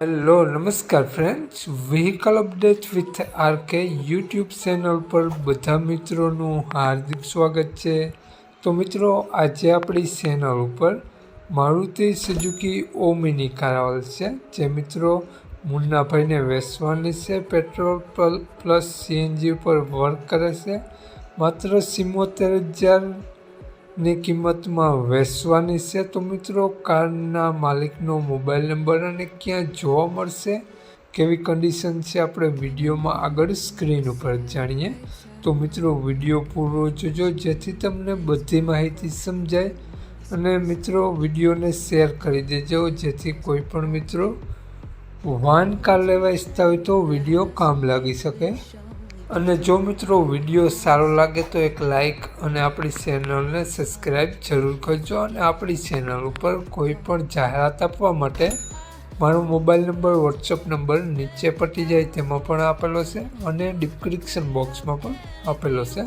Hello, નમસ્કાર friends vehicle update with RK YouTube channel પર બધા મિત્રોનું હાર્દિક સ્વાગત છે. તો મિત્રો, આજે આપણી ચેનલ ઉપર મારુતિ સુઝુકી ઓમિની કાર આવેલ છે, જે મિત્રો મુન્નાભાઈને વેચવાની છે પેટ્રોલ પ્લસ સીએનજી ઉપર વર્ક કરે છે. માત્ર સિમોતેર હજાર ની કિંમતમાં વેચવાની છે તો મિત્રો કારના માલિકનો મોબાઈલ નંબર અને ક્યાં જોવા મળશે? કેવી કન્ડિશન છે આપણે વિડીયોમાં આગળ સ્ક્રીન ઉપર જાણીએ. તો મિત્રો વીડિયો પૂરો જોજો, જેથી તમને બધી માહિતી સમજાય. અને મિત્રો વિડીયોને શેર કરી દેજો, જેથી કોઈ પણ મિત્રો વાન કાર લેવા ઈચ્છતા હોય તો વીડિયો કામ લાગી શકે. અને જો મિત્રો વીડિયો સારો લાગે તો એક લાઈક અને આપણી ચેનલને સબસ્ક્રાઈબ જરૂર કરજો અને આપણી ચેનલ ઉપર કોઈ પણ જાહેરાત આપવા માટે મારો મોબાઈલ નંબર, વોટ્સઅપ નંબર નીચે પટી જાય તેમાં પણ આપેલો છે અને ડિસ્ક્રિપ્શન બોક્સમાં પણ આપેલો છે.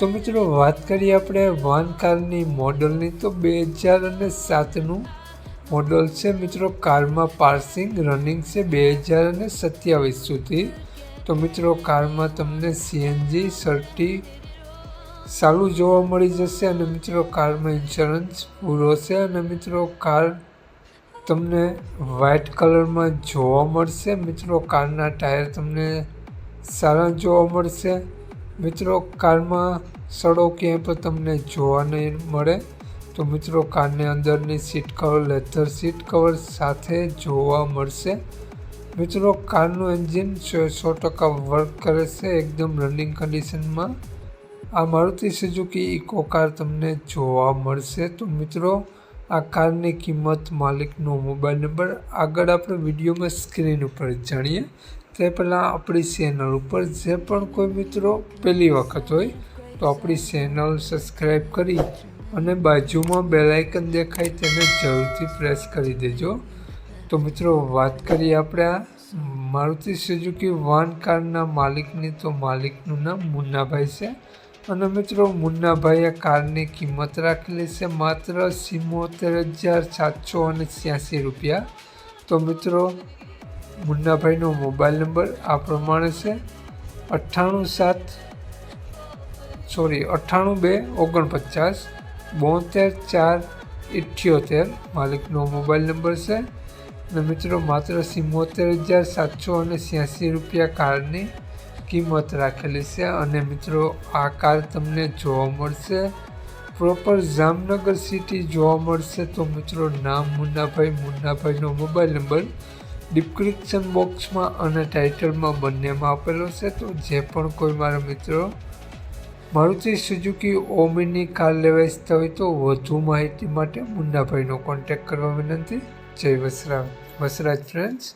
તો મિત્રો વાત કરીએ આપણે વાન કારની મોડલની. તો બે હજાર અને સાતનું મોડલ છે મિત્રો કારમાં પાર્સિંગ, રનિંગ છે બે હજાર અને સત્યાવીસ સુધી. તો મિત્રો કારમાં તમને સીએનજી સર્ટી સારું જોવા મળી જશે અને મિત્રો કારમાં ઇન્સ્યોરન્સ પૂરો છે અને મિત્રો કાર તમને વ્હાઇટ કલરમાં જોવા મળશે. મિત્રો કારના ટાયર તમને સારા જોવા મળશે. મિત્રો કારમાં સડો ક્યાંય પણ તમને જોવા નહીં મળે. તો મિત્રો કારની અંદરની seat cover leather seat cover સાથે જોવા મળશે. મિત્રો, કારનું એન્જિન સો ટકા વર્ક કરે છે એકદમ રનિંગ કન્ડિશનમાં આ મારુતિ સુઝુકી ઇકો કાર તમને જોવા મળશે. તો મિત્રો, આ કારની કિંમત માલિકનો મોબાઈલ નંબર આગળ આપણે વિડીયોમાં સ્ક્રીન ઉપર જાણીએ. તે પહેલાં આપણી ચેનલ ઉપર જે પણ કોઈ મિત્રો પહેલી વખત હોય, તો આપણી ચેનલ સબસ્ક્રાઈબ કરી અને બાજુમાં બેલાઇકન દેખાય તેને જરૂરથી પ્રેસ કરી દેજો. તો મિત્રો, વાત કરીએ આપણે આ મારુતિ સુઝુકી વાન કારના માલિકની. તો માલિકનું નામ મુન્નાભાઈ છે. અને મિત્રો, મુન્નાભાઈએ કારની કિંમત રાખેલી છે માત્ર સિમોતેર હજાર સાતસો અને છ્યાસી રૂપિયા. તો મિત્રો, મુન્નાભાઈનો મોબાઈલ નંબર આ પ્રમાણે છે અઠ્ઠાણું સાત, સોરી, અઠ્ઠાણું બે, ઓગણપચાસ, બોતેર ચાર, ઇઠ્યોતેર. માલિકનો મોબાઈલ નંબર છે અને મિત્રો, માત્ર સિત્તોતેર હજાર સાતસો અને છ્યાસી રૂપિયા કારની કિંમત રાખેલી છે. અને મિત્રો, આ કાર તમને જોવા મળશે. પ્રોપર જામનગર સિટી જોવા મળશે તો મિત્રો, નામ મુન્નાભાઈ. મુન્નાભાઈનો મોબાઈલ નંબર ડિસ્ક્રિપ્શન બોક્સમાં અને ટાઇટલમાં બંનેમાં આપેલો છે. તો જે પણ કોઈ મારા મિત્રો મારુતિ સુઝુકી ઓમિની કાર લેવા ઈચ્છતા હોય તો વધુ માહિતી માટે મુન્નાભાઈનો કોન્ટેક્ટ કરવા વિનંતી. જય વસરા વસરાજ ફ્રેન્ડ્સ